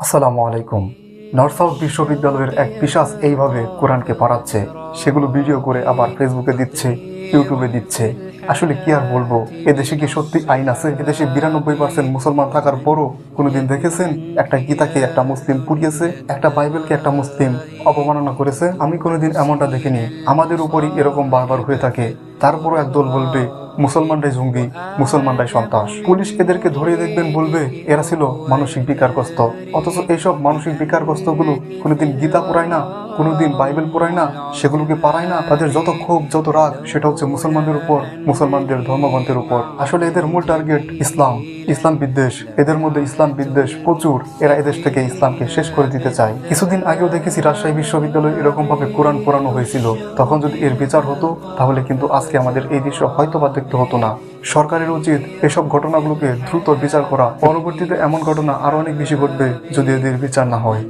আসসালামু আলাইকুম। North south বিশ্ববিদ্যালয়ের এক পিসাস এইভাবে কোরআনকে পড়াচ্ছে, সেগুলো ভিডিও করে আবার ফেসবুকে দিচ্ছে, ইউটিউবে দিচ্ছে। আসলে কি আর বলব, এদেশে কি সত্যি আইন আছে? এদেশে বিরানব্বই পার্সেন্ট মুসলমান থাকার পরও কোনোদিন দেখেছেন, একটা গীতাকে একটা মুসলিম পুড়িয়েছে, একটা বাইবেলকে একটা মুসলিম অপমাননা করেছে? আমি কোনোদিন এমনটা দেখিনি। আমাদের উপরই এরকম বারবার হয়ে থাকে। তারপরও একদল বলবে মুসলমানরাই জঙ্গি, মুসলমানরাই সন্ত্রাস। পুলিশ এদেরকে ধরিয়ে দেখবেন বলবে, এরা ছিল মানসিক বিকারগ্রস্ত। অথচ এইসব মানসিক বিকারগ্রস্তগুলো কোনোদিন গীতা পড়ায় না, কোনোদিন বাইবেল পড়ায় না, সেগুলোকে পারায় না। তাদের যত ক্ষোভ, যত রাগ, সেটা হচ্ছে মুসলমানদের উপর, মুসলমানদের ধর্মগ্রন্থের উপর। আসলে এদের মূল টার্গেট ইসলাম। ইসলাম বিদ্বেষ, এদের মধ্যে ইসলাম বিদ্বেষ প্রচুর। এরা এদেশ থেকে ইসলামকে শেষ করে দিতে চায়। কিছুদিন আগেও দেখেছি রাজশাহী বিশ্ববিদ্যালয়ে এরকম ভাবে কোরআন পোড়ানো হয়েছিল। তখন যদি এর বিচার হতো, তাহলে কিন্তু আজকে আমাদের এই দৃশ্য হয়তো বা দেখতে হতো না। সরকারের উচিত এসব ঘটনাগুলোকে দ্রুত বিচার করা। পরবর্তীতে এমন ঘটনা আরও অনেক বেশি ঘটবে যদি এদের বিচার না হয়।